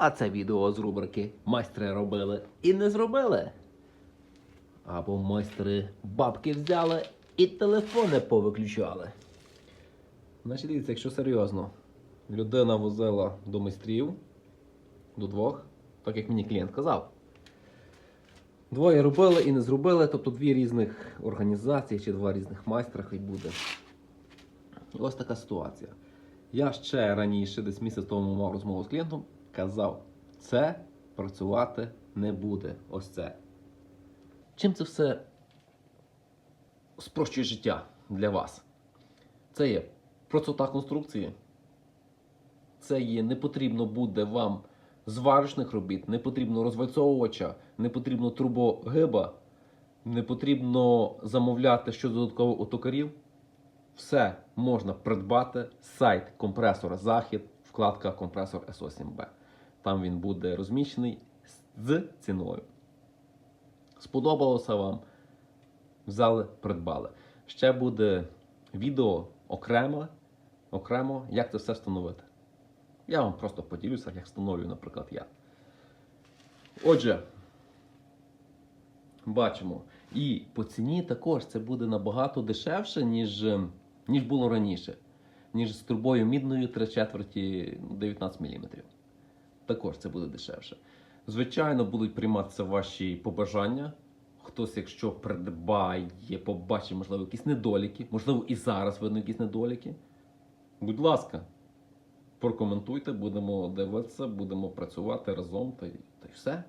А це відео з рубрики Майстри робили і не зробили. Або майстри бабки взяли і телефони повиключали. Значить, дивіться, якщо серйозно, людина возила до майстрів, до двох, так як мені клієнт казав. Двоє робили і не зробили, тобто дві різних організації чи два різних майстра хай буде. І ось така ситуація. Я ще раніше, десь місяць тому мав розмову з клієнтом, казав, це працювати не буде. Ось це. Чим це все спрощує життя для вас? Це є простота конструкції. Це є не потрібно буде вам зварочних робіт, не потрібно розвальцовувача, не потрібно трубогиба, не потрібно замовляти щось додатково у токарів. Все можна придбати. Сайт компресора Захід, вкладка компресор SO7B. Там він буде розміщений з ціною. Сподобалося вам? Взяли, придбали. Ще буде відео окремо, окремо, як це все встановити. Я вам просто поділюся, як встановлюю, наприклад, я. Отже, бачимо. І по ціні також це буде набагато дешевше, ніж, ніж було раніше. Ніж з трубою мідною 3 четверті 19 мм. Також це буде дешевше. Звичайно, будуть прийматися ваші побажання. Хтось, якщо придбає, побачить, можливо, якісь недоліки, можливо, і зараз видно якісь недоліки. Будь ласка, прокоментуйте, будемо дивитися, будемо працювати разом та й, та й все.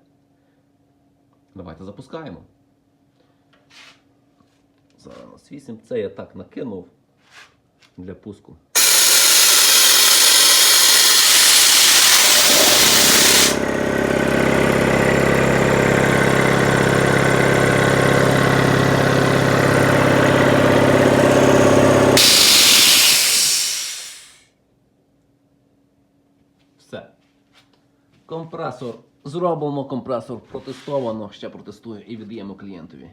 Давайте запускаємо. Зараз 8. Це я так накинув для пуску. Все. Компресор. Зробимо компресор, протестовано, ще протестую і віддаємо клієнтові.